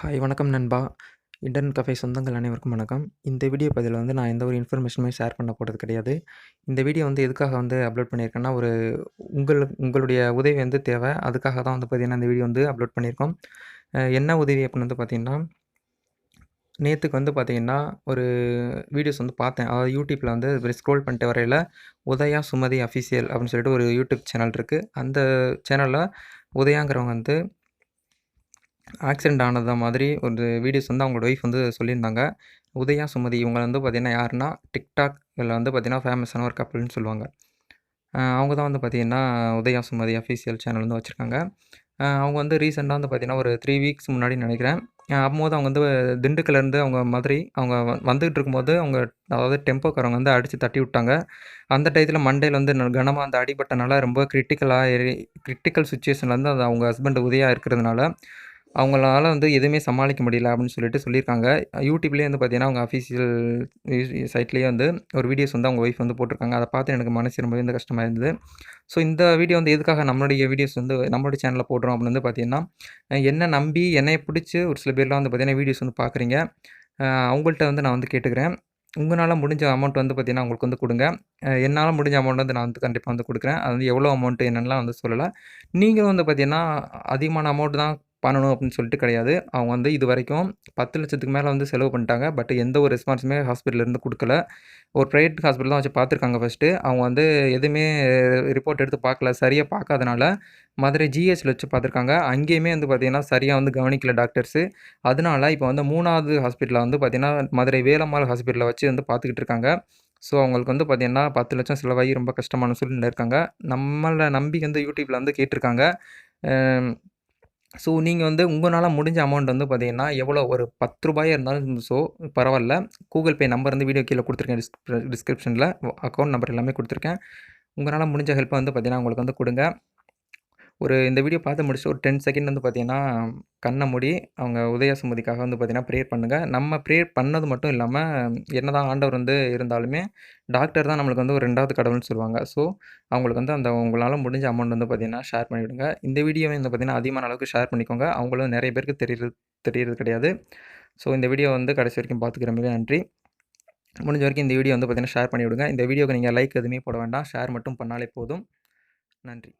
Hi வணக்கம் நண்பா. Internet cafe சொந்தங்கள் அனைவருக்கும் வணக்கம். இந்த வீடியோ பதிவில் வந்து நான் எந்த ஒரு இன்ஃபர்மேஷனுமே ஷேர் பண்ண போகிறது கிடையாது. இந்த வீடியோ வந்து எதுக்காக வந்து அப்லோட் பண்ணியிருக்கேன்னா ஒரு உங்கள் உங்களுடைய உதவி வந்து தேவை. அதுக்காக தான் வந்து பார்த்திங்கன்னா இந்த வீடியோ வந்து அப்லோட் பண்ணியிருக்கோம். என்ன உதவி அப்படின்னு வந்து பார்த்திங்கன்னா நேற்றுக்கு வந்து பார்த்திங்கன்னா ஒரு வீடியோஸ் வந்து பார்த்தேன் அதாவது யூடியூப்பில் வந்து ஸ்க்ரோல் பண்ணிட்டு வரையில் உதயா சுமதி அஃபிஷியல் அப்படின்னு சொல்லிட்டு ஒரு யூடியூப் சேனல் இருக்குது அந்த சேனலில் உதயாங்கிறவங்க வந்து ஆக்சிடெண்ட் ஆனது மாதிரி ஒரு வீடியோஸ் வந்து அவங்களோட ஒய்ஃப் வந்து சொல்லியிருந்தாங்க. உதயா சுமதி இவங்க வந்து பார்த்திங்கன்னா யாருன்னா டிக்டாக்ல வந்து பார்த்திங்கன்னா ஃபேமஸான ஒரு கப்பல்னு சொல்லுவாங்க. அவங்க தான் வந்து பார்த்திங்கன்னா உதயா சுமதி அஃபீஷியல் சேனல் வந்து வச்சுருக்காங்க. அவங்க வந்து ரீசெண்டாக வந்து பார்த்திங்கன்னா ஒரு த்ரீ வீக்ஸ் முன்னாடி நினைக்கிறேன். அப்போது அவங்க வந்து திண்டுக்கல்லேருந்து அவங்க மதுரை அவங்க வ- வந்துகிட்டு இருக்கும்போது அவங்க அதாவது டெம்போக்காரவங்க வந்து அடித்து தட்டி விட்டாங்க. அந்த டயத்தில் மண்டையில் வந்து கனமாக அந்த அடிபட்டனால ரொம்ப கிரிட்டிக்கலாக கிரிட்டிக்கல் சுச்சுவேஷனில் வந்து அது அவங்க ஹஸ்பண்ட் உதயாக இருக்கிறதுனால அவங்களால வந்து எதுவுமே சமாளிக்க முடியல அப்படின்னு சொல்லிட்டு சொல்லியிருக்காங்க. யூடியூப்லேயே வந்து பார்த்தீங்கன்னா அவங்க அஃபீஷியல் சைட்லேயே வந்து ஒரு வீடியோஸ் வந்து அவங்க ஒய்ஃப் வந்து போட்டிருக்காங்க. அதை பார்த்து எனக்கு மனசு ரொம்பவே வந்து கஷ்டமாக இருந்தது. ஸோ இந்த வீடியோ வந்து எதுக்காக நம்மளுடைய வீடியோஸ் வந்து நம்மளுடைய சேனலில் போடுறோம் அப்படின்னு வந்து பார்த்தீங்கன்னா என்னை நம்பி என்னை பிடிச்சி ஒரு சில பேர்லாம் வந்து பார்த்தீங்கன்னா வீடியோஸ் வந்து பார்க்குறீங்க அவங்கள்ட்ட வந்து நான் வந்து கேட்டுக்கிறேன். உங்களால் முடிஞ்ச அமௌண்ட் வந்து பார்த்திங்கன்னா உங்களுக்கு வந்து கொடுங்க. என்னால் முடிஞ்ச அமௌண்ட் வந்து நான் வந்து கண்டிப்பாக வந்து கொடுக்குறேன். அது வந்து எவ்வளோ அமௌண்ட்டு என்னென்னலாம் வந்து சொல்லலை. நீங்களும் வந்து பார்த்திங்கன்னா அதிகமான அமௌண்ட் தான் பண்ணணும் அப்படின்னு சொல்லிட்டு கிடையாது. அவங்க வந்து இது வரைக்கும் பத்து லட்சத்துக்கு மேலே வந்து செலவு பண்ணிட்டாங்க. பட் எந்த ஒரு ரெஸ்பான்ஸுமே ஹாஸ்பிட்டலேருந்து கொடுக்கல. ஒரு ப்ரைவேட் ஹாஸ்பிட்டல் தான் வச்சு பார்த்துருக்காங்க ஃபஸ்ட்டு அவங்க வந்து எதுவுமே ரிப்போர்ட் எடுத்து பார்க்கல. சரியாக பார்க்காதனால மதுரை ஜிஹெச்சில் வச்சு பார்த்துருக்காங்க. அங்கேயுமே வந்து பார்த்திங்கன்னா சரியாக வந்து கவனிக்கல டாக்டர்ஸு அதனால இப்போ வந்து மூணாவது ஹாஸ்பிட்டலில் வந்து பார்த்திங்கன்னா மதுரை வேலம்மாள் ஹாஸ்பிட்டலில் வச்சு வந்து பார்த்துக்கிட்டு இருக்காங்க. ஸோ அவங்களுக்கு வந்து பார்த்திங்கன்னா பத்து லட்சம் செலவாகி ரொம்ப கஷ்டமான சூழ்நிலை இருக்காங்க. நம்மளை நம்பி வந்து யூடியூப்பில் வந்து கேட்டிருக்காங்க. ஸோ நீங்கள் வந்து உங்களால் முடிஞ்ச அமௌண்ட் வந்து பார்த்தீங்கன்னா எவ்வளோ ஒரு பத்து ரூபாயாக இருந்தாலும் ஸோ பரவாயில்ல. கூகுள் பே நம்பர் வந்து வீடியோ கீழே கொடுத்துருக்கேன். டிஸ்க் டிஸ்கிரிப்ஷனில் அக்கௌண்ட் நம்பர் எல்லாமே கொடுத்துருக்கேன். உங்களால் முடிஞ்ச ஹெல்ப்பை வந்து பார்த்தீங்கன்னா உங்களுக்கு வந்து கொடுங்க. ஒரு இந்த வீடியோ பார்த்து முடிச்சுட்டு ஒரு டென் செகண்ட் வந்து பார்த்தீங்கன்னா கண்ணை மூடி அவங்க உதய சுமதிக்காக வந்து பார்த்தீங்கன்னா ப்ரேயர் பண்ணுங்கள் நம்ம ப்ரேயர் பண்ணது மட்டும் இல்லாமல் என்னதான் ஆண்டவர் வந்து இருந்தாலுமே டாக்டர் தான் நம்மளுக்கு வந்து ஒரு ரெண்டாவது கடவுள்னு சொல்லுவாங்க. ஸோ அவங்களுக்கு வந்து அந்த உங்களால் முடிஞ்ச அமௌண்ட் வந்து பார்த்தீங்கன்னா ஷேர் பண்ணிவிடுங்க. இந்த வீடியோவை வந்து பார்த்தீங்கன்னா அதிகமான அளவுக்கு ஷேர் பண்ணிக்கோங்க. அவங்களும் நிறைய பேருக்கு தெரியுது தெரியறது கிடையாது. ஸோ இந்த வீடியோ வந்து கடைசி வரைக்கும் பார்த்துக்கிற மிக நன்றி. முடிஞ்ச வரைக்கும் இந்த வீடியோ வந்து பார்த்தீங்கன்னா ஷேர் பண்ணிவிடுங்க. இந்த வீடியோக்கு நீங்கள் லைக் எதுவுமே போட வேண்டாம். ஷேர் மட்டும் பண்ணாலே போதும். நன்றி.